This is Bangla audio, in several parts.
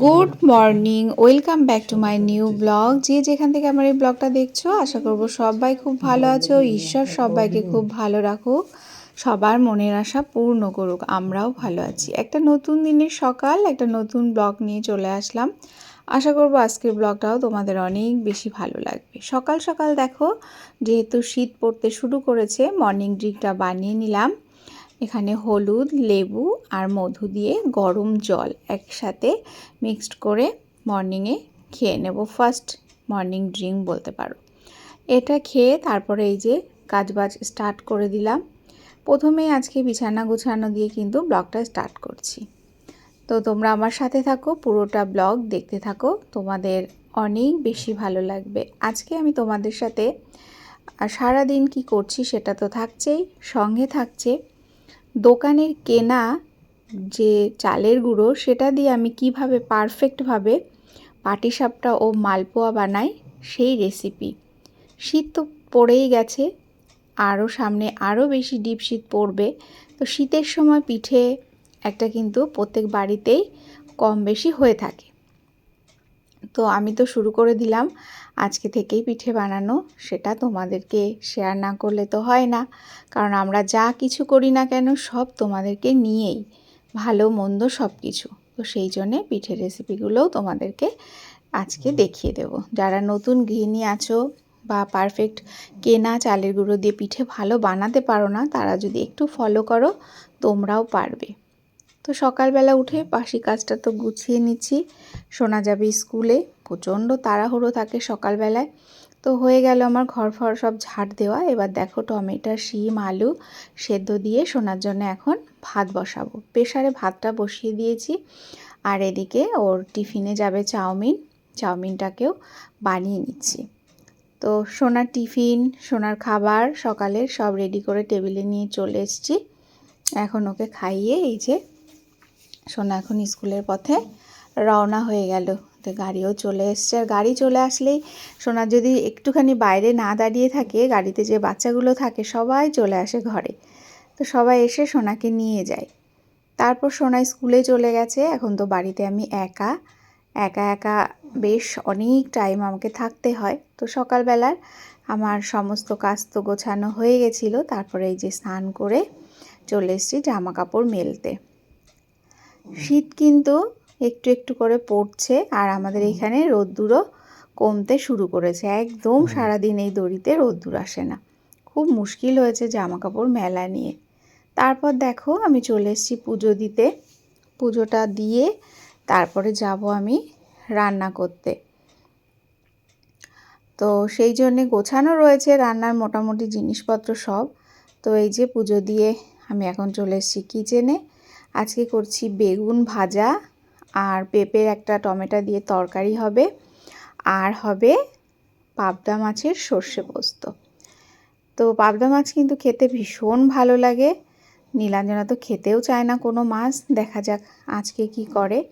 Good morning welcome back to my new blog যে যেখান থেকে আমার এই ব্লগটা দেখছ, আশা করব সবাই খুব ভালো আছো। ঈশ্বর সবাইকে খুব ভালো রাখুক। সবার মনের আশা পূর্ণ করুক। আমরাও ভালো আছি। একটা নতুন দিনের সকাল, একটা নতুন ব্লগ নিয়ে চলে আসলাম। আশা করব আজকের ব্লগটাও তোমাদের অনেক বেশি ভালো লাগবে। সকাল সকাল দেখো, যেহেতু শীত পড়তে শুরু করেছে মর্নিং ড্রিঙ্কটা বানিয়ে নিলাম। এখানে হলুদ, লেবু আর মধু দিয়ে গরম জল একসাথে মিক্সড করে মর্নিংয়ে খেয়ে নেব। ফার্স্ট মর্নিং ড্রিঙ্ক বলতে পারো। এটা খেয়ে তারপরে এই যে কাজবাজ স্টার্ট করে দিলাম। প্রথমেই আজকে বিছানা গুছানো দিয়ে কিন্তু ব্লগটা স্টার্ট করছি। তো তোমরা আমার সাথে থাকো, পুরোটা ব্লগ দেখতে থাকো। তোমাদের অনেক বেশি ভালো লাগবে। আজকে আমি তোমাদের সাথে সারা দিন কি করছি সেটা তো থাকছেই, সঙ্গে থাকছে। দোকানের কেনা যে চালের গুঁড়ো, সেটা দিয়ে আমি কীভাবে পারফেক্টভাবে পাটিসাপটা ও মালপোয়া বানাই সেই রেসিপি শীত তো পড়েই গেছে, আরও সামনে আরও বেশি ডিপ শীত পড়বে। তো শীতের সময় পিঠে একটা কিন্তু প্রত্যেক বাড়িতেই কম বেশি হয়ে থাকে। তো আমি তো শুরু করে দিলাম। আজকে থেকেই পিঠে বানানো সেটা তোমাদেরকে শেয়ার না করলে তো হয় না। কারণ আমরা যা কিছু করি না কেন সব তোমাদেরকে নিয়েই। ভালো মন্দ সব কিছু তো সেই জন্যে পিঠের রেসিপিগুলোও তোমাদেরকে আজকে দেখিয়ে দেব। যারা নতুন গৃহিণী আছো বা পারফেক্ট কেনা চালের গুঁড়ো দিয়ে পিঠে ভালো বানাতে পারো না তারা যদি একটু ফলো করো তোমরাও পারবে। তো সকালবেলা উঠে বাসি কাজটা তো গুছিয়ে নিচ্ছি। শোনা যাবে স্কুলে, প্রচণ্ড তাড়াহুড়ো থাকে সকালবেলায়। তো হয়ে গেল আমার ঘর ফর সব ঝাড় দেওয়া। এবার দেখো টমেটো, শিম, আলু সেদ্ধ দিয়ে শোনার জন্য এখন ভাত বসাবো। প্রেশারে ভাতটা বসিয়ে দিয়েছি। আর এদিকে ওর টিফিনে যাবে চাউমিন। চাউমিনটাকেও বানিয়ে নিচ্ছি। তো সোনার টিফিন, সোনার খাবার সকালের সব রেডি করে টেবিলে নিয়ে চলে এসছি। এখন ওকে খাইয়ে এই যে সোনা এখন স্কুলের পথে রওনা হয়ে গেল। তো গাড়িও চলে এসছে। আর গাড়ি চলে আসলেই সোনা যদি একটুখানি বাইরে না দাঁড়িয়ে থাকে, গাড়িতে যে বাচ্চাগুলো থাকে, সবাই চলে আসে ঘরে। তো সবাই এসে সোনাকে নিয়ে যায়। তারপর সোনা স্কুলে চলে গেছে। এখন তো বাড়িতে আমি একা। একা একা বেশ অনেক টাইম আমাকে থাকতে হয়। তো সকালবেলার আমার সমস্ত কাজ তো গোছানো হয়ে গেছিল। তারপরে এই যে স্নান করে চলে এসেছি জামা কাপড় মেলতে। শীত কিন্তু একটু একটু করে পড়ছে আর আমাদের এখানে রোদ্দুরও কমতে শুরু করেছে। একদম সারাদিন এই দড়িতে রোদ্দুর আসে না। খুব মুশকিল হয়েছে জামা কাপড় মেলা নিয়ে। তারপর দেখো আমি চলে এসেছি পুজো দিতে। পুজোটা দিয়ে তারপরে যাব আমি রান্না করতে। তো সেই জন্যে গোছানো রয়েছে রান্নার মোটামুটি জিনিসপত্র সব। তো এই যে পুজো দিয়ে আমি এখন চলে এসেছি কিচেনে আজকে করছি বেগুন ভাজা আর পেঁপের একটা টমেটো দিয়ে তরকারি হবে আর হবে পাবদা মাছের সর্ষে পোস্ত। তো পাবদা মাছ কিন্তু খেতে ভীষণ ভালো লাগে। নীলাঞ্জনা তো খেতেও চায় না কোনো মাছ। দেখা যাক আজকে কি করে।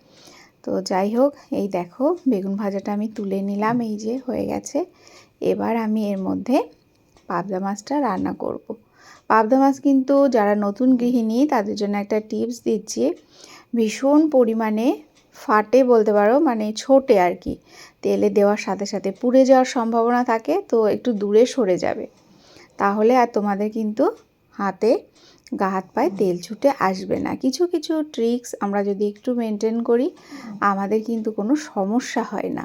তো যাই হোক, এই দেখো বেগুন ভাজাটা আমি তুলে নিলাম, এই যে হয়ে গেছে। এবার আমি এর মধ্যে পাবদা মাছটা রান্না করব। পাবদা মাছ কিন্তু যারা নতুন গৃহিণী, তাদের জন্য একটা টিপস দিচ্ছি। ভীষণ পরিমাণে ফাটে বলতে পারো মানে ছোটে আর কি। তেলে দেওয়ার সাথে সাথে পুড়ে যাওয়ার সম্ভাবনা থাকে, তো একটু দূরে সরে যাবে। তাহলে আর তোমাদের কিন্তু হাতে গা হাত পায়ে তেল ছুটে আসবে না। কিছু কিছু ট্রিক্স আমরা যদি একটু মেনটেন করি, আমাদের কিন্তু কোনো সমস্যা হয় না।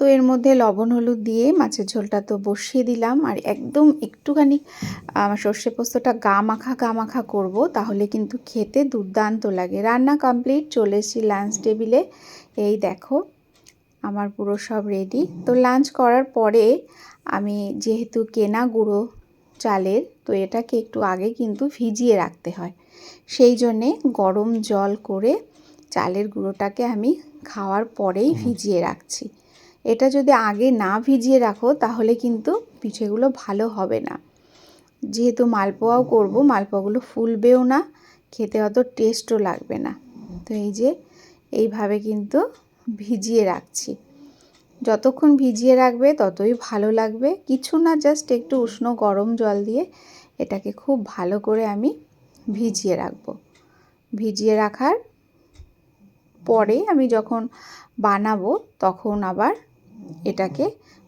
তো এর মধ্যে লবণ হলুদ দিয়ে মাছের ঝোলটা তো বসিয়ে দিলাম। আর একদম একটুখানি সর্ষে পোস্তটা গা মাখা গা মাখা করব তাহলে কিন্তু খেতে দুর্দান্ত লাগে। রান্না কমপ্লিট চলে এসেছি লাঞ্চ টেবিলে এই দেখো আমার পুরো সব রেডি তো লাঞ্চ করার পরে আমি যেহেতু কেনা গুঁড়ো চালের তো এটাকে একটু আগে কিন্তু ভিজিয়ে রাখতে হয়। সেই জন্যে গরম জল করে চালের গুঁড়োটাকে আমি খাওয়ার পরেই ভিজিয়ে রাখছি। এটা যদি আগে না ভিজিয়ে রাখো, তাহলে কিন্তু পিঠেগুলো ভালো হবে না। যেহেতু মালপোয়াও করব, মালপোয়াগুলো ফুলবেও না, খেতে অত টেস্টও লাগবে না। তো এই যে, এইভাবে কিন্তু ভিজিয়ে রাখছি। যতক্ষণ ভিজিয়ে রাখবে, ততই ভালো লাগবে। কিছু না জাস্ট একটু উষ্ণ গরম জল দিয়ে এটাকে খুব ভালো করে আমি ভিজিয়ে রাখব। ভিজিয়ে রাখার পরে আমি যখন বানাবো, তখন আবার এটাকে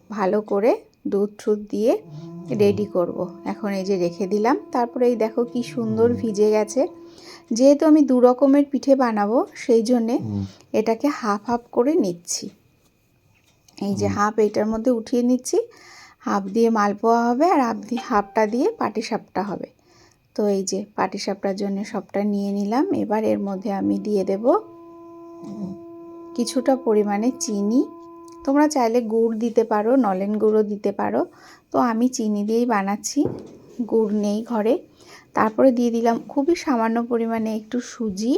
ভালো করে দুধ টুধ দিয়ে রেডি করব। এখন এই যে রেখে দিলাম। তারপরে এই দেখো কি সুন্দর ভিজে গেছে। যেহেতু আমি দু রকমের পিঠে বানাবো সেই জন্যে এটাকে হাফ হাফ করে নিচ্ছি। এই যে হাফ এইটার মধ্যে উঠিয়ে নিচ্ছি। হাফ দিয়ে মালপোয়া হবে আর হাফ দিয়ে হাফটা দিয়ে পাটিসাপটা হবে। তো এই যে পাটিসাপটার জন্য সবটা নিয়ে নিলাম। এবার এর মধ্যে আমি দিয়ে দেব কিছুটা পরিমাণে চিনি তোমরা চাইলে গুড় দিতে পারো, নলেন গুঁড়ো দিতে পারো। তো আমি চিনি দিয়েই বানাচ্ছি, গুড় নেই ঘরে। তারপরে দিয়ে দিলাম খুবই সামান্য পরিমাণে একটু সুজি।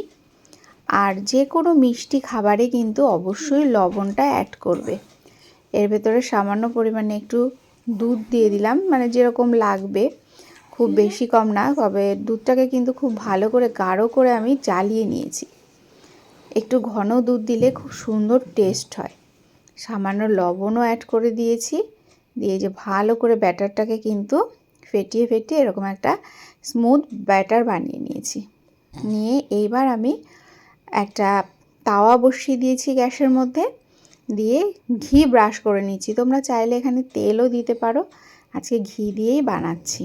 আর যে কোনো মিষ্টি খাবারে কিন্তু অবশ্যই লবণটা অ্যাড করবে। এর ভেতরে সামান্য পরিমাণে একটু দুধ দিয়ে দিলাম মানে যেরকম লাগবে। খুব বেশি কম না, তবে দুধটাকে কিন্তু খুব ভালো করে, গাঢ় করে আমি জ্বালিয়ে নিয়েছি। একটু ঘন দুধ দিলে খুব সুন্দর টেস্ট হয়। সামান্য লবণও অ্যাড করে দিয়েছি। দিয়ে যে ভালো করে ব্যাটারটাকে কিন্তু ফেটিয়ে ফেটিয়ে এরকম একটা স্মুথ ব্যাটার বানিয়ে নিয়েছি। নিয়ে এইবার আমি একটা তাওয়া বসিয়ে দিয়েছি গ্যাসের মধ্যে। দিয়ে ঘি ব্রাশ করে নিচ্ছি। তোমরা চাইলে এখানে তেলও দিতে পারো। আজকে ঘি দিয়েই বানাচ্ছি।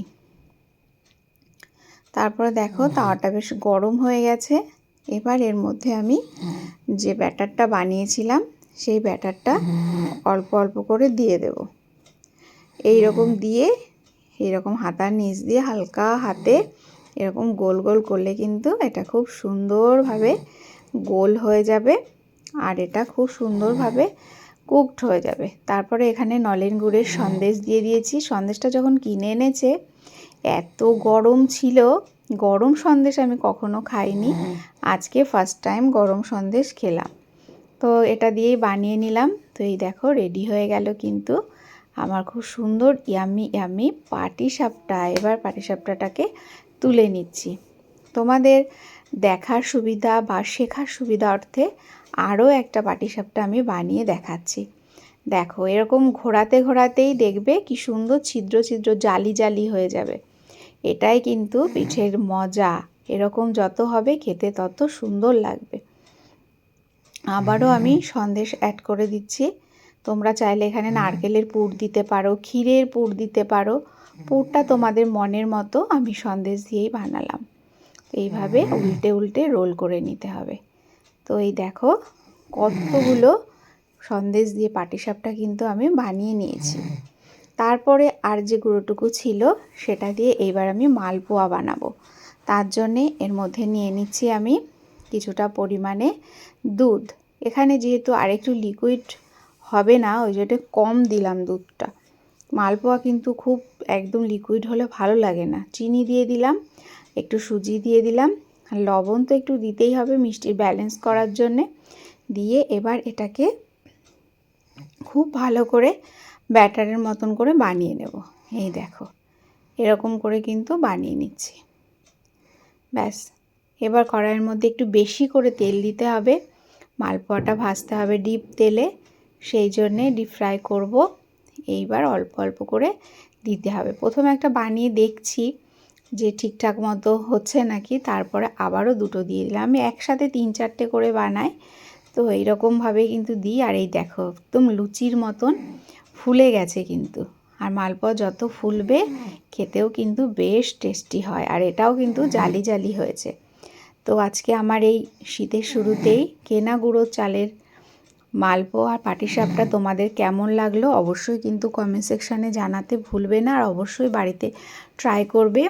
তারপরে দেখো তাওয়াটা বেশ গরম হয়ে গেছে। এবার এর মধ্যে আমি যে ব্যাটারটা বানিয়েছিলাম সেই ব্যাটারটা অল্প অল্প করে দিয়ে দেব। এই রকম দিয়ে এরকম হাতার নিচ দিয়ে হালকা হাতে এরকম গোল গোল করলে কিন্তু এটা খুব সুন্দরভাবে গোল হয়ে যাবে আর এটা খুব সুন্দরভাবে কুকড হয়ে যাবে। তারপরে এখানে নলেন গুড়ের সন্দেশ দিয়ে দিয়েছি। সন্দেশটা যখন কিনে এনেছে, এত গরম ছিল, গরম সন্দেশ আমি কখনো খাইনি। আজকে ফার্স্ট টাইম গরম সন্দেশ খেলাম। তো এটা দিয়েই বানিয়ে নিলাম। তো এই দেখো রেডি হয়ে গেল কিন্তু। আমার খুব সুন্দর ইয়ামি ইয়ামি পাটি সাপটা। এবার পাটি সাপটাটাকে তুলে নিচ্ছি। তোমাদের দেখার সুবিধা বা শেখার সুবিধা অর্থে আরও একটা পাটিসাপটা আমি বানিয়ে দেখাচ্ছি। দেখো, এরকম ঘোরাতে ঘোরাতেই দেখবে কি সুন্দর ছিদ্র ছিদ্র জালি জালি হয়ে যাবে। এটাই কিন্তু পিঠের মজা। এরকম যত হবে খেতে তত সুন্দর লাগবে। আবারও আমি সন্দেশ অ্যাড করে দিচ্ছি। তোমরা চাইলে এখানে নারকেলের পুর দিতে পারো ক্ষীরের পুর দিতে পারো। পুরটা তোমাদের মনের মতো আমি সন্দেশ দিয়েই বানালাম। এইভাবে উল্টে উল্টে রোল করে নিতে হবে। তো এই দেখো কতগুলো সন্দেশ দিয়ে পাটিসাপটা কিন্তু আমি বানিয়ে নিয়েছি। তারপরে আর যে গুঁড়োটুকু ছিল সেটা দিয়ে এইবার আমি মালপোয়া বানাবো। তার জন্যে এর মধ্যে নিয়ে নিচ্ছি আমি কিছুটা পরিমাণে দুধ। এখানে যেহেতু আরেকটু লিকুইড হবে না, ওই জন্য কম দিলাম দুধটা। মালপোয়া কিন্তু খুব একদম লিকুইড হলে ভালো লাগে না। চিনি দিয়ে দিলাম, একটু সুজি দিয়ে দিলাম লবণ তো একটু দিতেই হবে মিষ্টির ব্যালেন্স করার জন্যে। দিয়ে এবার এটাকে খুব ভালো করে ব্যাটারের মতন করে বানিয়ে নেব। এই দেখো, এরকম করে কিন্তু বানিয়ে নিচ্ছি। ব্যাস। এবার কড়াইয়ের মধ্যে একটু বেশি করে তেল দিতে হবে। মালপোয়াটা ভাজতে হবে ডিপ তেলে, সেই জন্যে ডিপ ফ্রাই করব। এইবার অল্প অল্প করে দিতে হবে। প্রথমে একটা বানিয়ে দেখছি যে ঠিকঠাক মতো হচ্ছে নাকি, তারপরে আবারও দুটো দিয়ে দিলাম। আমি একসাথে তিন চারটে করে বানাই, তো এইরকমভাবে কিন্তু দিই। আর এই দেখো, একদম লুচির মতন ফুলে গেছে কিন্তু। আর মালপোয়া যত ফুলবে, খেতেও কিন্তু বেশ টেস্টি হয়। আর এটাও কিন্তু জালি জালি হয়েছে। তো আজকে আমার এই শীতের শুরুতেই কেনা গুঁড়ো চালের মালপোয়া আর পাটিসাপটা তোমাদের কেমন লাগল অবশ্যই কিন্তু কমেন্ট সেকশানে জানাতে ভুলবে না আর অবশ্যই বাড়িতে ট্রাই করবে।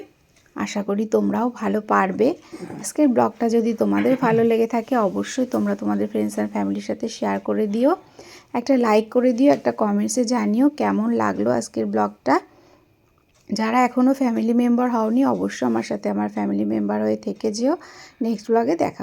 আশা করি তোমরাও ভালো পারবে। আজকের ব্লগটা যদি তোমাদের ভালো লেগে থাকে অবশ্যই তোমরা তোমাদের ফ্রেন্ডস অ্যান্ড ফ্যামিলির সাথে শেয়ার করে দিও। একটা লাইক করে দিও, একটা কমেন্টসে জানিও কেমন লাগল আজকের ব্লগটা। যারা এখনও ফ্যামিলি মেম্বার হওনি, অবশ্যই আমার সাথে আমার ফ্যামিলি মেম্বার হয়ে থেকে যেও। নেক্সট ব্লগে দেখা